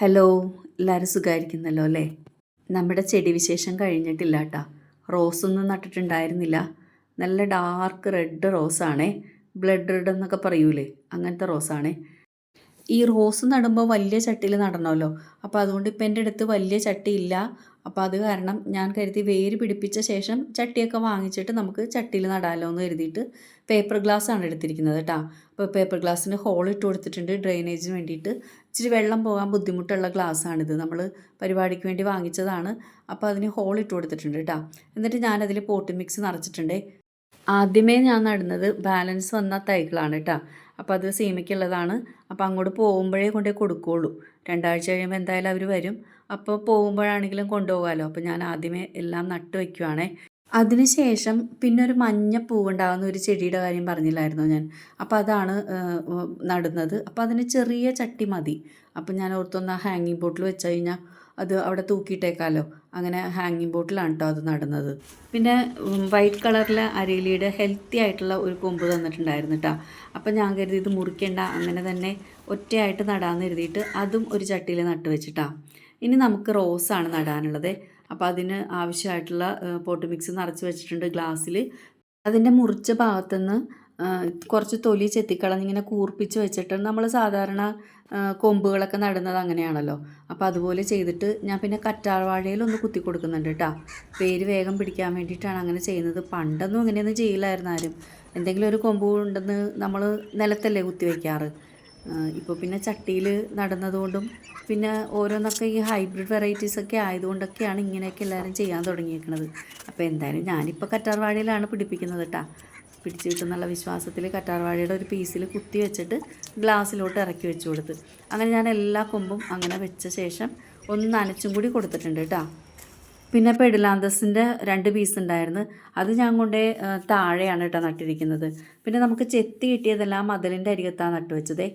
Hello എല്ലാവരും സുഖമായിരിക്കുന്നല്ലോ അല്ലേ? നമ്മുടെ ചെടി വിശേഷം കഴിഞ്ഞിട്ടില്ല കേട്ടോ. റോസൊന്നും നട്ടിട്ടുണ്ടായിരുന്നില്ല. നല്ല ഡാർക്ക് റെഡ് റോസാണേ. ബ്ലഡ് റെഡ് എന്നൊക്കെ പറയൂലേ അങ്ങനത്തെ റോസാണേ. ഈ റോസ് നടുമ്പോൾ വലിയ ചട്ടിയിൽ നടണമല്ലോ അപ്പോൾ അതുകൊണ്ട് ഇപ്പം എന്റെ അടുത്ത് വലിയ ചട്ടിയില്ല അപ്പോൾ അത് കാരണം ഞാൻ കരുതി വേര് പിടിപ്പിച്ച ശേഷം ചട്ടിയൊക്കെ വാങ്ങിച്ചിട്ട് നമുക്ക് ചട്ടിയിൽ നടാലോ എന്ന് കരുതിയിട്ട് പേപ്പർ ഗ്ലാസ് ആണ് എടുത്തിരിക്കുന്നത് കേട്ടോ അപ്പോൾ പേപ്പർ ഗ്ലാസ്സിന് ഹോൾ ഇട്ട് കൊടുത്തിട്ടുണ്ട് ഡ്രെയിനേജിന് വേണ്ടിയിട്ട്. ഇച്ചിരി വെള്ളം പോകാൻ ബുദ്ധിമുട്ടുള്ള ഗ്ലാസ്സാണിത് നമ്മൾ പരിപാടിക്ക് വേണ്ടി വാങ്ങിച്ചതാണ്. അപ്പോൾ അതിന് ഹോൾ ഇട്ട് കൊടുത്തിട്ടുണ്ട് കേട്ടോ എന്നിട്ട് ഞാനതിൽ പോട്ടി മിക്സ് നിറച്ചിട്ടുണ്ട്. ആദ്യമേ ഞാൻ നടുന്നത് ബാലൻസ് വന്ന തൈകളാണ് കേട്ടോ. അപ്പോൾ അത് സീമയ്ക്കുള്ളതാണ്. അപ്പോൾ അങ്ങോട്ട് പോകുമ്പോഴേ കൊണ്ടേ കൊടുക്കുകയുള്ളൂ. രണ്ടാഴ്ച കഴിയുമ്പോൾ എന്തായാലും അവർ വരും. അപ്പോൾ പോകുമ്പോഴാണെങ്കിലും കൊണ്ടുപോകാമല്ലോ. അപ്പോൾ ഞാൻ ആദ്യമേ എല്ലാം നട്ട് വയ്ക്കുവാണേ. അതിനുശേഷം പിന്നെ ഒരു മഞ്ഞ പൂവുണ്ടാകുന്ന ഒരു ചെടിയുടെ കാര്യം പറഞ്ഞില്ലായിരുന്നു ഞാൻ? അപ്പോൾ അതാണ് നടുന്നത്. അപ്പോൾ അതിന് ചെറിയ ചട്ടി മതി. അപ്പോൾ ഞാൻ ഓർത്തൊന്ന് ഹാങ്ങിങ് ബോട്ടിൽ വെച്ച് കഴിഞ്ഞാൽ അത് അവിടെ തൂക്കിയിട്ടേക്കാലോ. അങ്ങനെ ഹാങ്ങിങ് ബോട്ടിലാണ് കേട്ടോ അത് നടന്നത്. പിന്നെ വൈറ്റ് കളറിലെ അരയിലിയുടെ ഹെൽത്തി ആയിട്ടുള്ള ഒരു കൊമ്പ് തന്നിട്ടുണ്ടായിരുന്നു കേട്ടോ അപ്പം ഞാൻ കരുതി ഇത് മുറിക്കേണ്ട അങ്ങനെ തന്നെ ഒറ്റയായിട്ട് നടാമെന്ന് കരുതിയിട്ട് അതും ഒരു ചട്ടിയിൽ നട്ട് വെച്ചിട്ടാ ഇനി നമുക്ക് റോസാണ് നടാനുള്ളത്. അപ്പോൾ അതിന് ആവശ്യമായിട്ടുള്ള പോട്ട് മിക്സ് നിറച്ച് വെച്ചിട്ടുണ്ട് ഗ്ലാസ്സിൽ അതിന്റെ മുറിച്ച ഭാഗത്തുനിന്ന് കുറച്ച് തൊലി ചെത്തിക്കളഞ്ഞിങ്ങനെ കൂർപ്പിച്ച് വെച്ചിട്ട് നമ്മൾ സാധാരണ കൊമ്പുകളൊക്കെ നടുന്നത് അങ്ങനെയാണല്ലോ. അപ്പോൾ അതുപോലെ ചെയ്തിട്ട് ഞാൻ പിന്നെ കറ്റാർവാഴയിൽ ഒന്ന് കുത്തി കൊടുക്കുന്നുണ്ട് കേട്ടോ പേര് വേഗം പിടിക്കാൻ വേണ്ടിയിട്ടാണ് അങ്ങനെ ചെയ്യുന്നത്. പണ്ടൊന്നും ഇങ്ങനെയൊന്നും ചെയ്യില്ലായിരുന്നു ആരും. എന്തെങ്കിലും ഒരു കൊമ്പ് ഉണ്ടെന്ന് നമ്മൾ നിലത്തല്ലേ കുത്തി വയ്ക്കാറ് ഇപ്പോൾ പിന്നെ ചട്ടിയിൽ നടുന്നതുകൊണ്ടും പിന്നെ ഓരോന്നൊക്കെ ഈ ഹൈബ്രിഡ് വെറൈറ്റീസ് ഒക്കെ ആയതുകൊണ്ടൊക്കെയാണ് ഇങ്ങനെയൊക്കെ എല്ലാവരും ചെയ്യാൻ തുടങ്ങിയിരിക്കുന്നത് അപ്പോൾ എന്തായാലും ഞാനിപ്പോൾ കറ്റാർവാഴയിലാണ് പിടിപ്പിക്കുന്നത് കേട്ടോ പിടിച്ച് കിട്ടുന്നുള്ള വിശ്വാസത്തിൽ കറ്റാർവാഴയുടെ ഒരു പീസിൽ കുത്തി വെച്ചിട്ട് ഗ്ലാസ്സിലോട്ട് ഇറക്കി വെച്ച് കൊടുത്ത്. അങ്ങനെ ഞാൻ എല്ലാ കൊമ്പും അങ്ങനെ വെച്ച ശേഷം ഒന്ന് നനച്ചും കൂടി കൊടുത്തിട്ടുണ്ട് കേട്ടോ പിന്നെ പെഡിലാന്തസിന്റെ രണ്ട് പീസ് ഉണ്ടായിരുന്നു. അത് ഞാൻ കൊണ്ടേ താഴെയാണ് കേട്ടോ നട്ടിരിക്കുന്നത്. പിന്നെ നമുക്ക് ചെത്തി കിട്ടിയതെല്ലാം മതിലിന്റെ അരികത്താണ് നട്ട് വെച്ചതേ